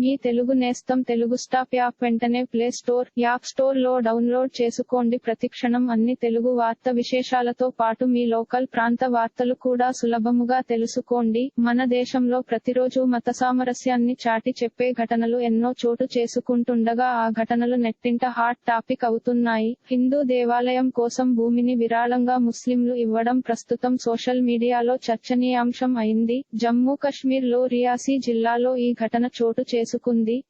మీ తెలుగు నేస్తం Telugu stop app వెంటనే play store app స్టోర్లో డౌన్లోడ్ చేసుకోండి. ప్రతిక్షణం అన్ని తెలుగు వార్త విశేషాలతో పాటు మీ లోకల్ ప్రాంత వార్తలు కూడా సులభముగా తెలుసుకోండి. మన దేశంలో ప్రతిరోజు మత సామరస్యాన్ని చాటి చెప్పే ఘటనలు ఎన్నో చోటు చేసుకుంటుండగా ఆ ఘటనలు నెట్టింట హాట్ టాపిక్ అవుతున్నాయి. హిందూ దేవాలయం కోసం భూమిని విరాళంగా ముస్లింలు ఇవ్వడం ప్రస్తుతం సోషల్ మీడియాలో చర్చనీయాంశం అయింది. జమ్మూ కశ్మీర్లో రియాసీ జిల్లాలో ఈ ఘటన చోటు చేసుకుంది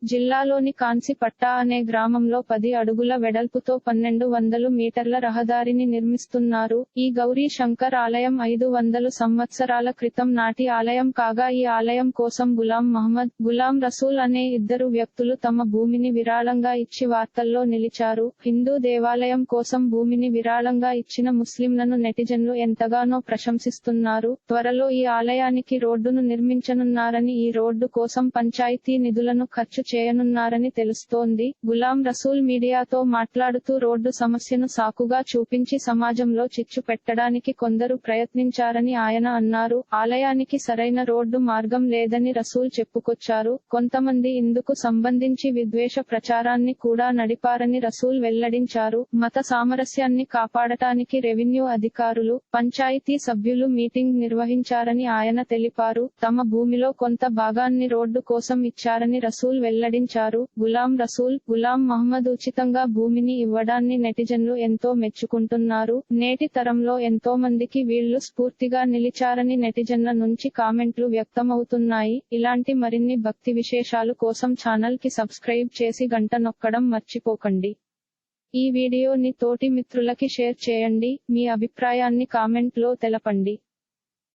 జిల్లాలోని కాన్సిపట్టా అనే గ్రామంలో పది అడుగుల వెడల్పుతో పన్నెండు వందలు మీటర్ల రహదారిని నిర్మిస్తున్నారు. ఈ గౌరీ శంకర్ ఆలయం ఐదు వందలు సంవత్సరాల క్రితం నాటి ఆలయం కాగా ఈ ఆలయం కోసం గులాం మహమ్మద్ గులాం రసూల్ అనే ఇద్దరు వ్యక్తులు తమ భూమిని విరాళంగా ఇచ్చి వార్తల్లో నిలిచారు. హిందూ దేవాలయం కోసం భూమిని విరాళంగా ఇచ్చిన ముస్లింలను నెటిజన్లు ఎంతగానో ప్రశంసిస్తున్నారు. త్వరలో ఈ ఆలయానికి రోడ్డును నిర్మించనున్నారని ఈ రోడ్డు కోసం పంచాయతీ కోట్లను ఖర్చు చేయనున్నారని తెలుస్తోంది. గులాం రసూల్ మీడియాతో మాట్లాడుతూ రోడ్డు సమస్యను సాకుగా చూపించి సమాజంలో చిచ్చు పెట్టడానికి కొందరు ప్రయత్నించారని ఆయన అన్నారు. ఆలయానికి సరైన రోడ్డు మార్గం లేదని రసూల్ చెప్పుకొచ్చారు. కొంతమంది ఇందుకు సంబంధించి విద్వేష ప్రచారాన్ని కూడా నడిపారని రసూల్ వెల్లడించారు. మత సామరస్యాన్ని కాపాడటానికి రెవెన్యూ అధికారులు పంచాయతీ సభ్యులు మీటింగ్ నిర్వహించారని ఆయన తెలిపారు. తమ భూమిలో కొంత భాగాన్ని రోడ్డు కోసం ఇచ్చారని రసూల్ వెల్లడించారు. గులాం రసూల్ గులాం మహమ్మద్ ఉచితంగా భూమిని ఇవ్వడాన్ని నెటిజన్లు ఎంతో మెచ్చుకుంటున్నారు. నేటి తరంలో ఎంతో మందికి వీళ్ళు స్ఫూర్తిగా నిలిచారని నెటిజన్ల నుంచి కామెంట్లు వ్యక్తమవుతున్నాయి. ఇలాంటి మరిన్ని భక్తి విశేషాలు కోసం ఛానల్కి సబ్స్క్రైబ్ చేసి గంట నొక్కడం మర్చిపోకండి. ఈ వీడియోని తోటి మిత్రులకి షేర్ చేయండి. మీ అభిప్రాయాన్ని కామెంట్లో తెలపండి.